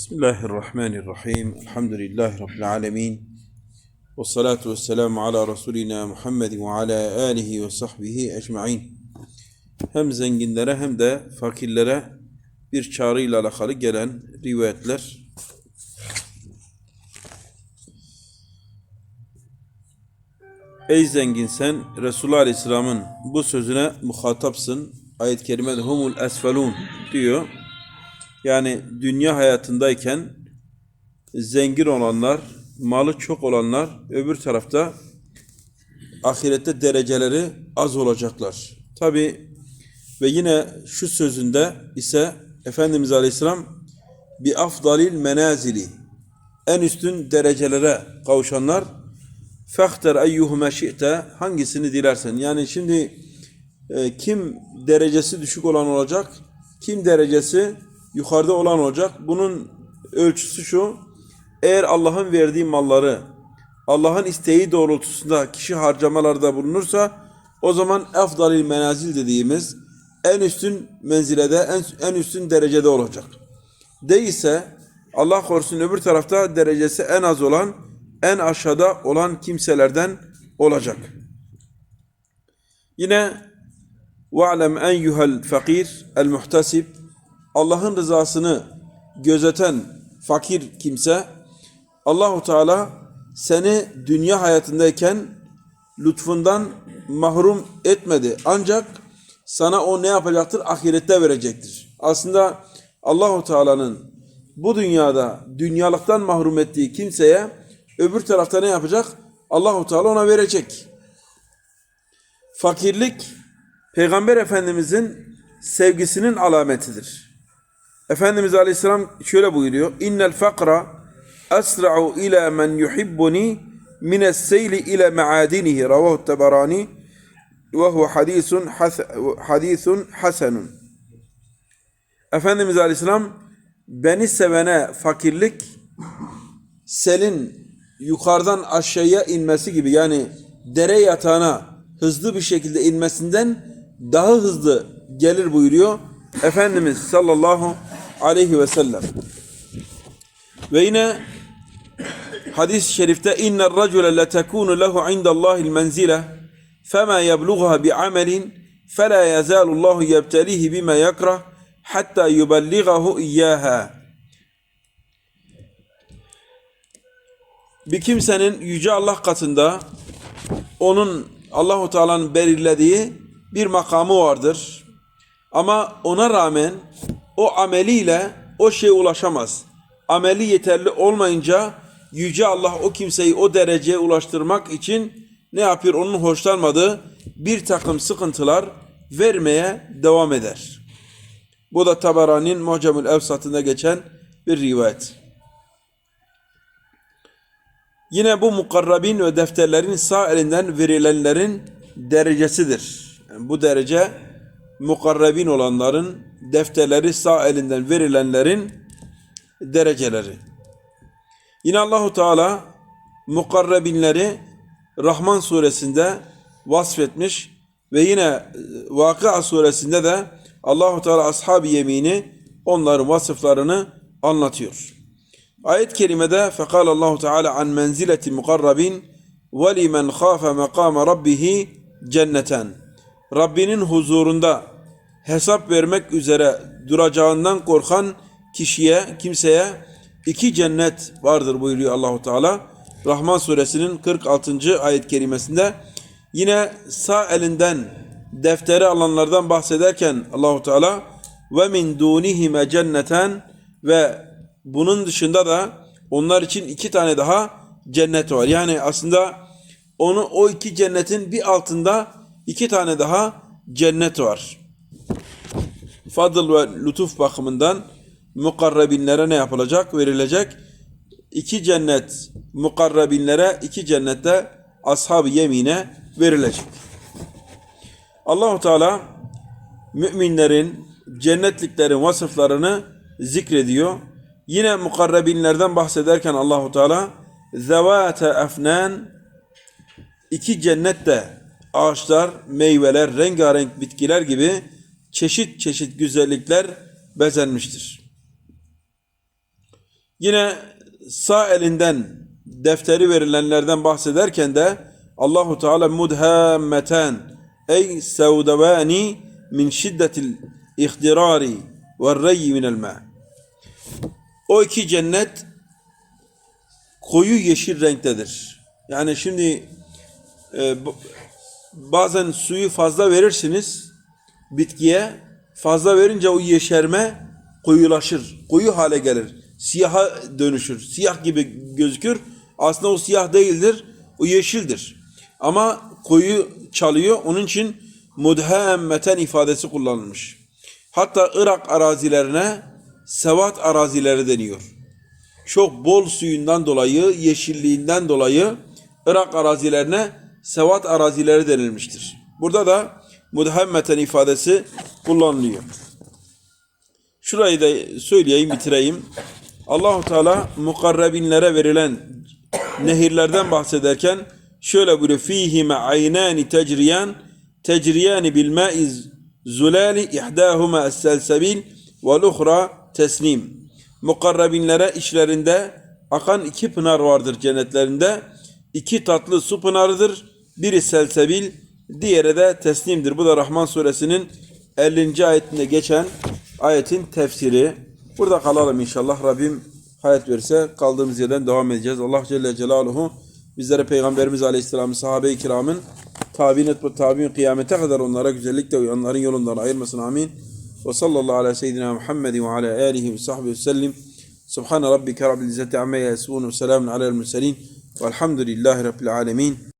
Bismillahirrahmanirrahim. Elhamdülillahi Rabbil alemin. Ve salatu ve selamu ala Resulina Muhammed ve ala alihi ve sahbihi ecma'in. Hem zenginlere hem de fakirlere bir çağrı ile alakalı gelen rivayetler. Ey zengin sen Resulullah Aleyhisselam'ın bu sözüne muhatapsın. Ayet-i kerimede humul esfelun diyor. Yani dünya hayatındayken zengin olanlar, malı çok olanlar öbür tarafta ahirette dereceleri az olacaklar. Tabi ve yine şu sözünde ise Efendimiz Aleyhisselam bir afdalil menazili en üstün derecelere kavuşanlar fehter eyyuhume şi'te hangisini dilersen. Yani şimdi e, kim derecesi düşük olan olacak, kim derecesi yukarıda olan olacak. Bunun ölçüsü şu. Eğer Allah'ın verdiği malları Allah'ın isteği doğrultusunda kişi harcamalarda bulunursa o zaman efdalil menazil dediğimiz en üstün menzilede, en, en üstün derecede olacak. Değilse Allah korusun öbür tarafta derecesi en az olan, en aşağıda olan kimselerden olacak. Yine وَعْلَمْ اَنْيُهَا الْفَقِيرِ الْمُحْتَسِبِ Allah'ın rızasını gözeten fakir kimse Allahu Teala seni dünya hayatındayken lütfundan mahrum etmedi. Ancak sana o ne yapacaktır? Ahirette verecektir. Aslında Allahu Teala'nın bu dünyada dünyalıktan mahrum ettiği kimseye öbür tarafta ne yapacak? Allahu Teala ona verecek. Fakirlik Peygamber Efendimizin sevgisinin alametidir. Efendimiz Aleyhisselam şöyle buyuruyor. İnnel fakra asra'u ila men yuhibbuni mines seyli ila maadinihi. Ravahu tebarani ve hu hadisun, hadisun hasenun. Efendimiz Aleyhisselam beni sevene fakirlik selin yukarıdan aşağıya inmesi gibi yani dere yatağına hızlı bir şekilde inmesinden daha hızlı gelir buyuruyor. Efendimiz sallallahu aleyhi ve sellem. Ve yine hadis-i şerifte inner racule letekunu lehu indallahil menzile fema yeblugha bi amelin fela yazalullahu yebtelihi bima yakrah hatta yuballighahu iyyaha. Bir kimsenin yüce Allah katında onun Allahu Teala'nın belirlediği bir makamı vardır. Ama ona rağmen o ameliyle o şeye ulaşamaz. Ameli yeterli olmayınca Yüce Allah o kimseyi o dereceye ulaştırmak için ne yapıyor? Onun hoşlanmadığı bir takım sıkıntılar vermeye devam eder. Bu da Tabarani'nin Mucamül Evsat'ında geçen bir rivayet. Yine bu mukarrabin ve defterlerin sağ elinden verilenlerin derecesidir. Yani bu derece mukarrabin olanların defterleri sağ elinden verilenlerin dereceleri. Yine Allahu Teala mukarrabinleri Rahman suresinde vasfetmiş ve yine Vakıa suresinde de Allahu Teala ashab-ı yemini onların vasıflarını anlatıyor. Ayet-i kerimede fekal Allahu Teala an menzileti mukarrabin ve limen khafe makama rabbihi cenneten. Rabbinin huzurunda hesap vermek üzere duracağından korkan kişiye, kimseye iki cennet vardır buyuruyor Allahu Teala. Rahman suresinin 46. ayet kerimesinde yine sağ elinden defteri alanlardan bahsederken Allahu Teala ve min dunihime cenneten ve bunun dışında da onlar için iki tane daha cennet var. Yani aslında onu o iki cennetin bir altında iki tane daha cennet var. Fadıl ve lütuf bakımından mukarrabinlere ne yapılacak? Verilecek. İki cennet mukarrabinlere, iki cennette ashab-ı yemine verilecek. Allahu Teala müminlerin, cennetliklerin vasıflarını zikrediyor. Yine mukarrabinlerden bahsederken Allahu Teala zevate efnan iki cennette ağaçlar, meyveler, rengarenk bitkiler gibi çeşit çeşit güzellikler bezenmiştir. Yine sağ elinden defteri verilenlerden bahsederken de Allahu Teala mudhammeten ey sevdevani min şiddetil ihtirari ve reyyi minel ma. O iki cennet koyu yeşil renktedir. Yani şimdi e, bazen suyu fazla verirsiniz bitkiye. Fazla verince o yeşerme koyulaşır. Koyu hale gelir. Siyaha dönüşür. Siyah gibi gözükür. Aslında o siyah değildir. O yeşildir. Ama koyu çalıyor. Onun için mudhemmeten ifadesi kullanılmış. Hatta Irak arazilerine sevat arazileri deniyor çok bol suyundan dolayı, yeşilliğinden dolayı Irak arazilerine sevat arazileri denilmiştir. Burada da mudhammeten ifadesi kullanılıyor. Şurayı da söyleyeyim, bitireyim. Allahu Teala mukarrebinlere verilen nehirlerden bahsederken şöyle buyuruyor. Fihime aynani tecriyan tecriyan bil ma'i zulali ihdahuma es-selsebil vel uhra tesnim. Mukarrebinlere işlerinde akan iki pınar vardır cennetlerinde. İki tatlı su pınarıdır. Biri selsebil, diğeri de teslimdir. Bu da Rahman suresinin 50. ayetinde geçen ayetin tefsiri. Burada kalalım inşallah. Rabbim hayat verirse kaldığımız yerden devam edeceğiz. Allah Celle Celaluhu bizlere Peygamberimiz Aleyhisselam'ın sahabe-i kiramın tabi'in et tabi'in kıyamete kadar onlara güzellikle uyanların yolundan ayırmasın amin. Ve sallallahu ala seyyidina Muhammedin ve ala alihi ve sahbihi ve sellim. Subhane rabbike rabbil izzeti amma yasifun ve selamun alel murselin. Velhamdülillahi rabbil alemin.